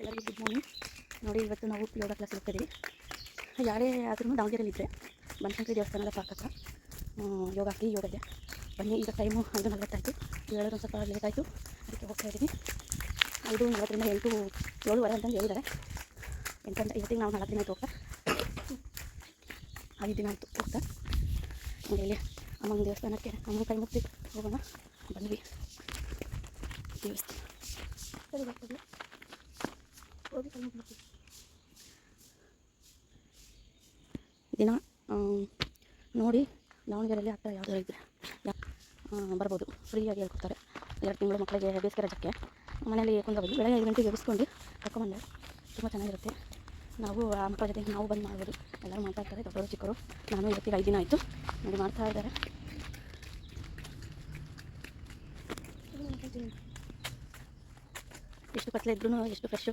ಎಲ್ಲರಿಗೂ good morning ನೋಡಿ, ಇವತ್ತು ನಾವು ಯೋಗ ಕ್ಲಾಸ್ ಹೋಗ್ತಿದ್ದೀವಿ ಯಾರೇ ಆದ್ರೂ ದಾವಣಗೆರೆಯಲ್ಲಿದ್ದರೆ ಬನಶಂಕರಿ ದೇವಸ್ಥಾನದ ಹತ್ರ ಯೋಗ ಫ್ರೀ ಯೋಗ ಬನ್ನಿ. ಈಗ ಟೈಮು ಐದು ನಲವತ್ತಾಯಿತು. ಹೇಳೋದು ಒಂದು ಸ್ವಲ್ಪ ಲೇಟ್ ಆಯಿತು. ಅದಕ್ಕೆ ಹೋಗ್ತಾ ಇದ್ದೀವಿ ಐದು ನಲವತ್ತರಿಂದ ಎಂಟು ಏಳುವರೆ ಅಂತಂದು ಹೇಳಿದ್ದಾರೆ. ಎಂಟಂತ ಇವತ್ತಿಗೆ ನಾವು ನಾಲ್ಕು ದಿನ ಆಯಿತು ಹೋಗ್ತಾ. ಐದು ದಿನ ಆಯಿತು ಹೋಗ್ತಾ. ನೋಡಿ ಅಮ್ಮನ ದೇವಸ್ಥಾನಕ್ಕೆ ಅಮ್ಮನ ಕೈ ಮುಟ್ಟಿ ಹೋಗೋಣ. ಬಂದ್ವಿ ದೇವಸ್ಥಾನ. ಸರಿ ಬರ್ತೀವಿ ಹೋಗಿ ಕೈ ಮುಗ್ದು ದಿನ ನೋಡಿ, ದಾವಣಗೆರೆಯಲ್ಲಿ ಹತ್ತಿರ ರೀತಿ ಇದ್ದರೆ ಬರ್ಬೋದು. ಫ್ರೀಯಾಗಿ ಹೇಳ್ಕೊಡ್ತಾರೆ. ಎರಡು ತಿಂಗಳು ಮಕ್ಕಳಿಗೆ ಬೇಸಿಗೆ ರಜಕ್ಕೆ ಮನೇಲಿ ಕುಂದ್ರಬೋದು ಬೆಳಗ್ಗೆ ಐದು ಗಂಟೆಗೆ ಎಬ್ಬಿಸ್ಕೊಂಡು ಕರ್ಕೊಂಬಂದೆ ತುಂಬ ಚೆನ್ನಾಗಿರುತ್ತೆ. ನಾವು, ಆ ಮಕ್ಕಳ ಜೊತೆ ನಾವು ಬಂದು ಮಾಡ್ಬೋದು. ಎಲ್ಲರೂ ಮಾಡ್ತಾ ಇರ್ತಾರೆ. ದೊಡ್ಡವರು ನಾನು ಇವತ್ತಿಗೆ ಐದು ದಿನ ಆಯಿತು. ನೋಡಿ ಮಾಡ್ತಾ ಇದ್ದಾರೆ. ಎಷ್ಟು ಕತ್ಲೆ ಇದ್ರೂ ಎಷ್ಟು ಫ್ರೆಶ್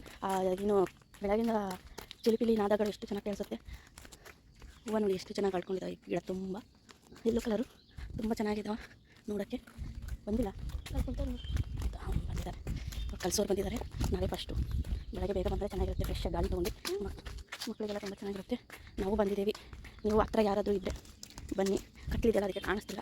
ಏನು ಬೆಳಗಿನ ಚಿಲಿಪಿಲಿ ನಾದಗಳು ಎಷ್ಟು ಚೆನ್ನಾಗಿ ಕೇಳಿಸುತ್ತೆ ಹೂವು ನೋಡಿ ಎಷ್ಟು ಚೆನ್ನಾಗಿ ಕಳ್ಕೊಂಡಿದ್ದಾವೆ ಈ ಗಿಡ ತುಂಬ. ಎಲ್ಲೋ ಕಲರು ತುಂಬ ಚೆನ್ನಾಗಿದ್ದಾವೆ ನೋಡೋಕ್ಕೆ. ಬಂದಿಲ್ಲ. ಬಂದಿದ್ದಾರೆ ಕಲ್ಸೋರು ಬಂದಿದ್ದಾರೆ. ನಾವೇ ಫಸ್ಟು ಬೆಳಗ್ಗೆ ಬೇಗ ಬಂದರೆ ಚೆನ್ನಾಗಿರುತ್ತೆ ಫ್ರೆಶ್ ಗಾಳಿ ತೊಗೊಂಡು. ಮಕ್- ಮಕ್ಕಳಿಗೆಲ್ಲ ತುಂಬ ಚೆನ್ನಾಗಿರುತ್ತೆ. ನಾವು ಬಂದಿದ್ದೀವಿ. ನೀವು ಹತ್ರ ಯಾರಾದರೂ ಇದ್ದರೆ ಬನ್ನಿ. ಕಟ್ಲಿದೆಲ್ಲ ಅದಕ್ಕೆ ಕಾಣಿಸ್ತಿಲ್ಲ.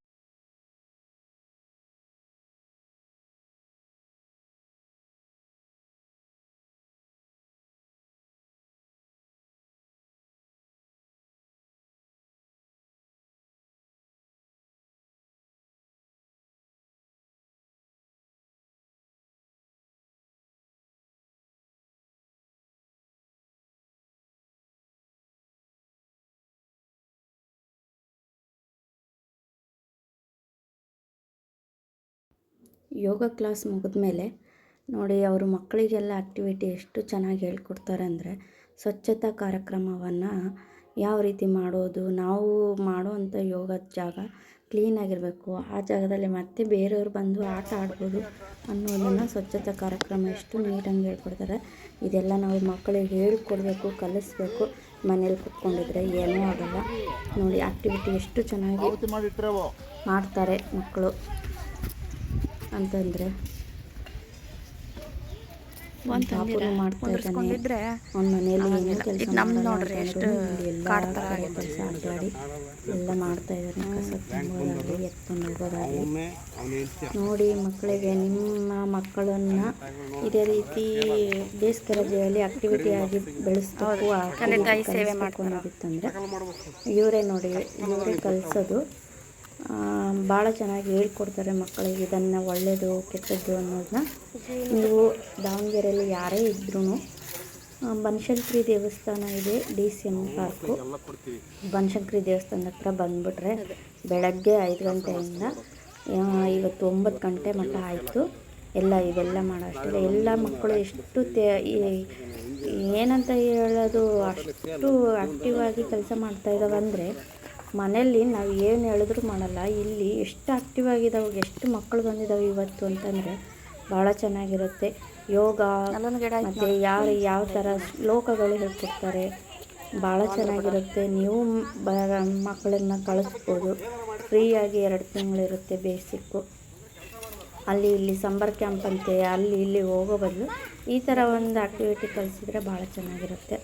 ಯೋಗ ಕ್ಲಾಸ್ ಮುಗಿದ್ಮೇಲೆ ನೋಡಿ ಅವರು ಮಕ್ಕಳಿಗೆಲ್ಲ ಆ್ಯಕ್ಟಿವಿಟಿ ಎಷ್ಟು ಚೆನ್ನಾಗಿ ಹೇಳ್ಕೊಡ್ತಾರೆ ಅಂದರೆ ಸ್ವಚ್ಛತಾ ಕಾರ್ಯಕ್ರಮವನ್ನು ಯಾವ ರೀತಿ ಮಾಡೋದು ನಾವು ಮಾಡುವಂಥ ಯೋಗದ ಜಾಗ ಕ್ಲೀನಾಗಿರಬೇಕು ಆ ಜಾಗದಲ್ಲಿ ಮತ್ತೆ ಬೇರೆಯವರು ಬಂದು ಆಟ ಆಡ್ಬೋದು ಅನ್ನೋದನ್ನು ಸ್ವಚ್ಛತಾ ಕಾರ್ಯಕ್ರಮ ಎಷ್ಟು ನೀಟಾಗಿ ಹೇಳ್ಕೊಡ್ತಾರೆ. ಇದೆಲ್ಲ ನಾವು ಮಕ್ಕಳಿಗೆ ಹೇಳ್ಕೊಡ್ಬೇಕು ಕಲಿಸ್ಬೇಕು ಮನೇಲಿ ಕುತ್ಕೊಂಡಿದ್ರೆ ಏನೂ ಆಗಲ್ಲ. ನೋಡಿ ಆ್ಯಕ್ಟಿವಿಟಿ ಎಷ್ಟು ಚೆನ್ನಾಗಿ ಮಾಡ್ತಾರೆ ಮಕ್ಕಳು. ಅಂತಂದರೆ ಇದ್ದಾನೆ. ಅವ್ನ ಏನೋ ಕೆಲಸ ನೋಡ್ರಿ ಎಷ್ಟು ಕೆಲಸ ಅಡ್ಡಾಡಿ ಎಲ್ಲ ಮಾಡ್ತಾ ಇದ್ದಾರೆ ಕಸ ತುಂಬೋದಾಗಲಿ ಎತ್ಕೊಂಡು ಹೋಗೋದಾಗಲಿ. ನೋಡಿ ಮಕ್ಕಳಿಗೆ ನಿಮ್ಮ ಮಕ್ಕಳನ್ನ ಇದೇ ರೀತಿ ಬೇಸಿಗೆ ರಜೆಯಲ್ಲಿ ಆಕ್ಟಿವಿಟಿ ಆಗಿ ಬೆಳೆಸ್ಬೇಕು ಸೇವೆ ಮಾಡ್ಕೊಂಡಿತ್ತಂದ್ರೆ ಇವರೇ ನೋಡಿ ಇವರೇ ಕಲಿಸೋದು. ಭಾಳ ಚೆನ್ನಾಗಿ ಹೇಳ್ಕೊಡ್ತಾರೆ ಮಕ್ಕಳಿಗೆ ಇದನ್ನು ಒಳ್ಳೆಯದು ಕೆಟ್ಟದ್ದು ಅನ್ನೋದನ್ನ. ನೀವು ದಾವಣಗೆರೆಯಲ್ಲಿ ಯಾರೇ ಇದ್ರೂ ಬನಶಂಕರಿ ದೇವಸ್ಥಾನ ಇದೆ, D C M park. Banashankari ದೇವಸ್ಥಾನದ ಹತ್ರ ಬಂದುಬಿಟ್ರೆ ಬೆಳಗ್ಗೆ ಐದು ಗಂಟೆಯಿಂದ ಇವತ್ತು ಒಂಬತ್ತು ಗಂಟೆ ಮಟ್ಟ ಆಯಿತು. ಎಲ್ಲ ಇವೆಲ್ಲ ಮಾಡೋ ಎಲ್ಲ ಮಕ್ಕಳು ಎಷ್ಟು ಏನಂತ ಹೇಳೋದು, ಅಷ್ಟು ಆ್ಯಕ್ಟಿವ್ ಆಗಿ ಕೆಲಸ ಮಾಡ್ತಾ ಇದ್ದಾವೆ ಅಂದರೆ ಮನೇಲಿ ನಾವು ಏನು ಹೇಳಿದ್ರು ಮಾಡಲ್ಲ. ಇಲ್ಲಿ ಎಷ್ಟು ಆ್ಯಕ್ಟಿವ್ ಆಗಿದ್ದಾವೆ ಎಷ್ಟು ಮಕ್ಕಳು ಬಂದಿದ್ದಾವೆ ಇವತ್ತು ಅಂತಂದರೆ ಭಾಳ ಚೆನ್ನಾಗಿರುತ್ತೆ. ಯೋಗ ಮತ್ತು ಯಾರು ಯಾವ ಥರ ಶ್ಲೋಕಗಳು ಹೇಳ್ಕೊಡ್ತಾರೆ ಭಾಳ ಚೆನ್ನಾಗಿರುತ್ತೆ. ನೀವು ಬ ಮಕ್ಕಳನ್ನು ಕಳಿಸ್ಬೋದು. ಫ್ರೀಯಾಗಿ ಎರಡು ತಿಂಗಳಿರುತ್ತೆ ಬೇಸಿಕ್ಕು ಅಲ್ಲಿ ಇಲ್ಲಿ ಸಂಬರ್ ಕ್ಯಾಂಪ್ ಅಂತೆ ಅಲ್ಲಿ ಇಲ್ಲಿ ಹೋಗೋ ಬದಲು ಈ ಥರ ಒಂದು ಆ್ಯಕ್ಟಿವಿಟಿ ಕಲಿಸಿದ್ರೆ ಭಾಳ ಚೆನ್ನಾಗಿರುತ್ತೆ.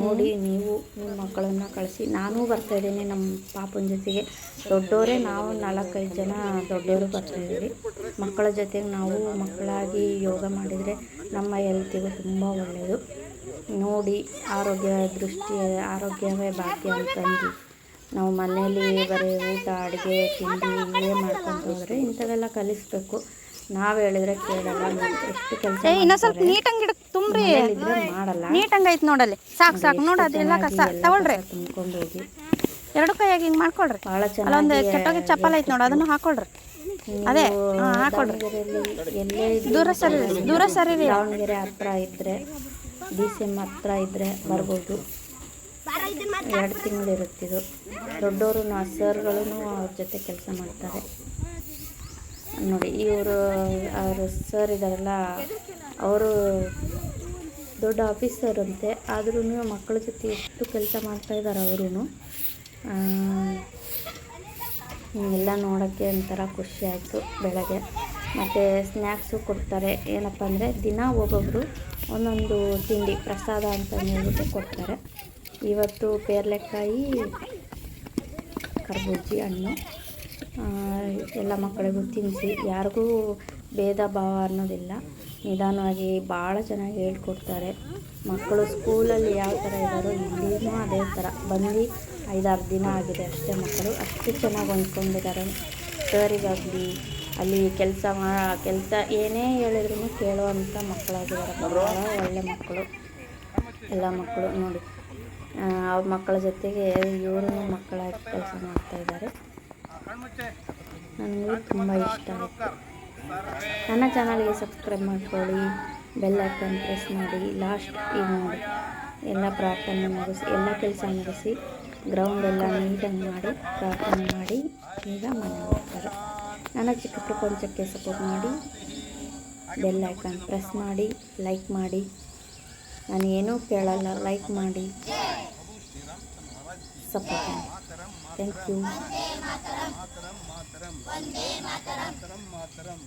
ನೋಡಿ, ನೀವು ನಿಮ್ಮ ಮಕ್ಕಳನ್ನು ಕಳಿಸಿ. ನಾನೂ ಬರ್ತಾಯಿದ್ದೀನಿ ನಮ್ಮ ಪಾಪನ ಜೊತೆಗೆ. ದೊಡ್ಡವರೇ ನಾವು ನಾಲ್ಕೈದು ಜನ ದೊಡ್ಡವರು ಬರ್ತಾಯಿದ್ದೀವಿ ಮಕ್ಕಳ ಜೊತೆಗೆ ನಾವು ಮಕ್ಕಳಾಗಿ ಯೋಗ ಮಾಡಿದರೆ ನಮ್ಮ ಹೆಲ್ತಿಗೂ ತುಂಬ ಒಳ್ಳೆಯದು ನೋಡಿ, ಆರೋಗ್ಯ ದೃಷ್ಟಿ, ಆರೋಗ್ಯವೇ ಭಾಗ್ಯ ಅಂತಂದು. ನಾವು ಮನೆಯಲ್ಲಿ ಬರೀ ಊಟ, ಅಡುಗೆ, ತಿಂಡಿ ಇವೇ ಮಾಡ್ಕೊಂಡು ಹೋದರೆ ಇಂಥವೆಲ್ಲ ಕಲಿಸ್ಬೇಕು. ನಾವು ಹೇಳಿದ್ರೆ ಕೇಳಲ್ಲ ಎಷ್ಟು ಕೆಲಸ ಇನ್ನ ಸ್ವಲ್ಪ ನೀಟಂಗ್ ಗಿಡಕ್ ತುಂಬ್ರಿ. ಮಾಡಲ್ಲ. ನೀಟಂಗ್ ಐತ್ ನೋಡಲ್ಲಿ. ಸಾಕು ಸಾಕು. ನೋಡ ಅದೆಲ್ಲ ಕಸ ತಗೊಳ್ರಿ. ತುಂಬ್ಕೊಂಡು ಹೋಗಿ. ಎರಡು ಕೈಯಾಗಿ ಹಿಂಗ್ ಮಾಡ್ಕೊಳ್ರಿ. ಭಾಳ ಅಲ್ಲೊಂದು ಕೆಟ್ಟೋಗಿ ಚಪ್ಪಲ್ ಐತ್ ನೋಡ ಅದನ್ನು ಹಾಕೊಳ್ರಿ. ಅದೇ ಹಾಕೊಳ್ರಿ. ಎಲ್ಲೇ ದೂರ ಸರಿ ದೂರ ಸರಿರಿ ದಾವಣಗೆರೆ ಹತ್ರ ಇದ್ದರೆ ಡಿ ಸಿ ಎಂ ಹತ್ರ ಇದ್ದರೆ ಬರ್ಬೋದು. ಎರಡು ತಿಂಗಳು ಇರುತ್ತಿದ್ದು ದೊಡ್ಡವರು ಸರ್ಗಳು ಅವ್ರ ಜೊತೆ ಕೆಲಸ ಮಾಡ್ತಾರೆ. ನೋಡಿ, ಇವರು, ಅವರು ಸರ್ ಇದ್ದಾರಲ್ಲ ಅವರು ದೊಡ್ಡ ಆಫೀಸರ್ ಅಂತೆ. ಆದ್ರೂ ಮಕ್ಕಳ ಜೊತೆ ಎಷ್ಟು ಕೆಲಸ ಮಾಡ್ತಾ ಇದ್ದಾರೆ ಅವರು ಎಲ್ಲ ನೋಡೋಕ್ಕೆ ಒಂಥರ ಖುಷಿ ಆಯಿತು ಬೆಳಗ್ಗೆ. ಮತ್ತು ಸ್ನ್ಯಾಕ್ಸು ಕೊಡ್ತಾರೆ. ಏನಪ್ಪ ಅಂದರೆ, ದಿನ ಒಬ್ಬೊಬ್ಬರು ಒಂದೊಂದು ತಿಂಡಿ, ಪ್ರಸಾದ ಅಂತ ಹೇಳ್ಬಿಟ್ಟು ಕೊಡ್ತಾರೆ. ಇವತ್ತು ಪೇರಲೆಕಾಯಿ, ಕರ್ಬೂಜಿ ಹಣ್ಣು. ಎಲ್ಲ ಮಕ್ಕಳಿಗೂ ತಿನ್ನಿಸಿ. ಯಾರಿಗೂ ಭೇದ ಭಾವ ಅನ್ನೋದಿಲ್ಲ. ನಿಧಾನವಾಗಿ ಭಾಳ ಚೆನ್ನಾಗಿ ಹೇಳ್ಕೊಡ್ತಾರೆ. ಮಕ್ಕಳು ಸ್ಕೂಲಲ್ಲಿ ಯಾವ ಥರ ಇದ್ದಾರೋ ಇಲ್ಲಿನೂ ಅದೇ ಥರ. ಬಂದು ಐದಾರು ದಿನ ಆಗಿದೆ ಅಷ್ಟೇ ಮಕ್ಕಳು. ಅಷ್ಟು ಚೆನ್ನಾಗಿ ಹೊಂದ್ಕೊಂಡಿದ್ದಾರೆ. ಸರಿಗಾಗಲಿ, ಅಲ್ಲಿ ಕೆಲಸ ಮಾ, ಕೆಲಸ ಏನೇ ಹೇಳಿದ್ರು ಕೇಳುವಂಥ ಮಕ್ಕಳಾಗಿದ್ದಾರೆ. ಭಾಳ ಒಳ್ಳೆ ಮಕ್ಕಳು. ಎಲ್ಲ ಮಕ್ಕಳು ನೋಡಿ. ಅವ್ರ ಮಕ್ಕಳ ಜೊತೆಗೆ ಇವರು ಮಕ್ಕಳಾಗಿ ಕೆಲಸ ಮಾಡ್ತಾಯಿದ್ದಾರೆ ನನಗೂ ತುಂಬ ಇಷ್ಟ ನನ್ನ ಚಾನಲ್ಗೆ ಸಬ್ಸ್ಕ್ರೈಬ್ ಮಾಡ್ಕೊಳ್ಳಿ, ಬೆಲ್ ಐಕಾನ್ ಪ್ರೆಸ್ ಮಾಡಿ, ಲಾಸ್ಟ್ ಇದು ಮಾಡಿ ಎಲ್ಲ ಪ್ರಾರ್ಥನೆ ಮುಗಿಸಿ, ಎಲ್ಲ ಕೆಲಸ ಮುಗಿಸಿ ಗ್ರೌಂಡ್ ಎಲ್ಲ ನೀಟಾಗಿ ಮಾಡಿ, ಪ್ರಾರ್ಥನೆ ಮಾಡಿ, ಈಗ ಮನೆಗೆ ಹೋಗ್ತಾರೆ. ನನ್ನ ಚಿಕ್ಕ ಪ್ರಪಂಚಕ್ಕೆ ಸಪೋರ್ಟ್ ಮಾಡಿ, ಬೆಲ್ ಐಕಾನ್ ಪ್ರೆಸ್ ಮಾಡಿ ಲೈಕ್ ಮಾಡಿ. ನಾನು ಏನೂ ಕೇಳಲ್ಲ ಲೈಕ್ ಮಾಡಿ. ಸಪೋರ್ಟ್ ಮಾಡಿ. தேங்க்யூ மாத்தரம்